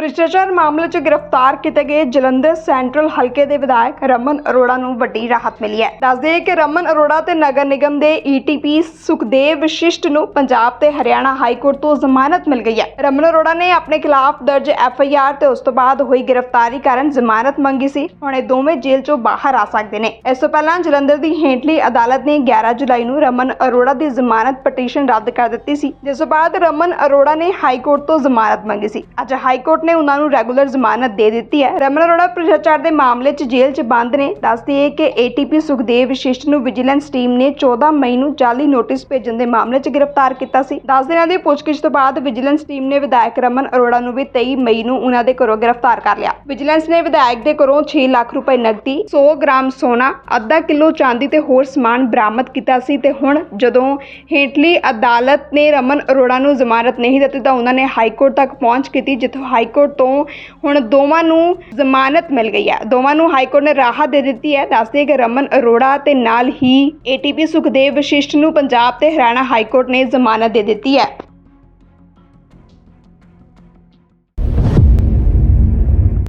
ਭ੍ਰਿਸ਼ਟਾਚਾਰ ਮਾਮਲੇ 'ਚ ਗ੍ਰਿਫਤਾਰ ਕੀਤੇ ਗਏ ਜਲੰਧਰ ਸੈਂਟਰਲ ਹਲਕੇ ਦੇ ਵਿਧਾਇਕ ਰਮਨ ਅਰੋੜਾ ਨੂੰ ਵੱਡੀ ਰਾਹਤ ਮਿਲੀ ਹੈ। ਦੱਸਦੇ ਕਿ ਰਮਨ ਅਰੋੜਾ ਤੇ ਨਗਰ ਨਿਗਮ ਦੇ ਈਟੀਪੀ ਸੁਖਦੇਵ ਵਿਸ਼ਿਸ਼ਟ ਨੂੰ ਪੰਜਾਬ ਤੇ ਹਰਿਆਣਾ ਹਾਈ ਕੋਰਟ ਤੋਂ ਜ਼ਮਾਨਤ ਮਿਲ ਗਈ ਹੈ। ਰਮਨ ਅਰੋੜਾ ਨੇ ਆਪਣੇ ਖਿਲਾਫ ਦਰਜ ਐਫ ਆਈ ਆਰ ਤੇ ਉਸ ਤੋਂ ਬਾਅਦ ਹੋਈ ਗ੍ਰਿਫਤਾਰੀ ਕਾਰਨ ਜ਼ਮਾਨਤ ਮੰਗੀ ਸੀ। ਹੁਣ ਇਹ ਦੋਵੇਂ ਜੇਲ੍ਹ 'ਚੋਂ ਬਾਹਰ ਆ ਸਕਦੇ ਨੇ। ਇਸ ਤੋਂ ਪਹਿਲਾਂ ਜਲੰਧਰ ਦੀ ਹੇਂਟਲੀ ਅਦਾਲਤ ਨੇ 11 ਜੁਲਾਈ ਨੂੰ ਰਮਨ ਅਰੋੜਾ ਦੀ ਜ਼ਮਾਨਤ ਪਟੀਸ਼ਨ ਰੱਦ ਕਰ ਦਿੱਤੀ ਸੀ, ਜਿਸ ਤੋਂ ਬਾਅਦ ਰਮਨ ਅਰੋੜਾ ਨੇ ਹਾਈ ਕੋਰਟ ਤੋਂ ਜ਼ਮਾਨਤ ਮੰਗੀ ਸੀ। ਅੱਜ ਹਾਈ ਕੋਰਟ ਨੇ ਉਹਨਾਂ ਨੂੰ ਰੈਗੂਲਰ ਜ਼ਮਾਨਤ ਦੇ ਦਿੱਤੀ ਹੈ। ਰਮਨ ਅਰੋੜਾ ਭ੍ਰਿਸ਼ਟਾਚਾਰ ਦੇ ਮਾਮਲੇ 'ਚ ਜੇਲ੍ਹ 'ਚ ਬੰਦ ਨੇ। ਦੱਸਦੀ ਹੈ ਕਿ ਏਟੀਪੀ ਸੁਖਦੇਵ ਵਿਸ਼ਿਸ਼ਟ ਨੂੰ ਵਿਜੀਲੈਂਸ ਟੀਮ ਨੇ 14 ਮਈ ਨੂੰ ਜਾਲੀ ਨੋਟਿਸ ਭੇਜਣ ਦੇ ਮਾਮਲੇ 'ਚ ਗ੍ਰਿਫਤਾਰ ਕੀਤਾ ਸੀ। 10 ਦਿਨਾਂ ਦੀ ਪੁੱਛਗਿੱਛ ਤੋਂ ਬਾਅਦ ਵਿਜੀਲੈਂਸ ਟੀਮ ਨੇ ਵਿਧਾਇਕ ਰਮਨ ਅਰੋੜਾ ਨੂੰ ਵੀ 23 ਮਈ ਨੂੰ ਉਹਨਾਂ ਦੇ ਘਰੋਂ ਗ੍ਰਿਫਤਾਰ ਕਰ ਲਿਆ। ਵਿਜੀਲੈਂਸ ਨੇ ਵਿਧਾਇਕ ਦੇ ਘਰੋਂ 6 ਲੱਖ ਰੁਪਏ ਨਕਦੀ 100 ਗ੍ਰਾਮ ਸੋਨਾ, ਅੱਧਾ ਕਿਲੋ ਚਾਂਦੀ ਤੇ ਹੋਰ ਸਮਾਨ ਬਰਾਮਦ ਕੀਤਾ ਸੀ ਤੇ ਹੁਣ ਜਦੋਂ ਹੇਠਲੀ ਅਦਾਲਤ ਨੇ ਰਮਨ ਅਰੋੜਾ ਨੂੰ ਜ਼ਮਾਨਤ ਨਹੀਂ ਦਿੱਤੀ ਤਾਂ ਉਹਨਾਂ ਨੇ ਹਾਈ ਕੋਰਟ ਤੱਕ ਪਹੁੰਚ ਕੀਤੀ, ਜਿੱਥੋਂ ਹਾਈ ਕੋਰਟ ਤੋਂ ਹੁਣ ਦੋਵਾਂ ਨੂੰ ਜ਼ਮਾਨਤ ਮਿਲ ਗਈ ਹੈ। ਦੋਵਾਂ ਨੂੰ ਹਾਈ ਕੋਰਟ ਨੇ ਰਾਹਤ ਦੇ ਦਿੱਤੀ ਹੈ। ਦੱਸਦੇ ਕਿ ਰਮਨ ਅਰੋੜਾ ਤੇ ਨਾਲ ਹੀ ਏਟੀਪੀ ਸੁਖਦੇਵ ਵਸ਼ਿਸ਼ਟ ਨੂੰ ਪੰਜਾਬ ਤੇ ਹਰਿਆਣਾ ਹਾਈ ਕੋਰਟ ਨੇ ਜ਼ਮਾਨਤ ਦੇ ਦਿੱਤੀ ਹੈ।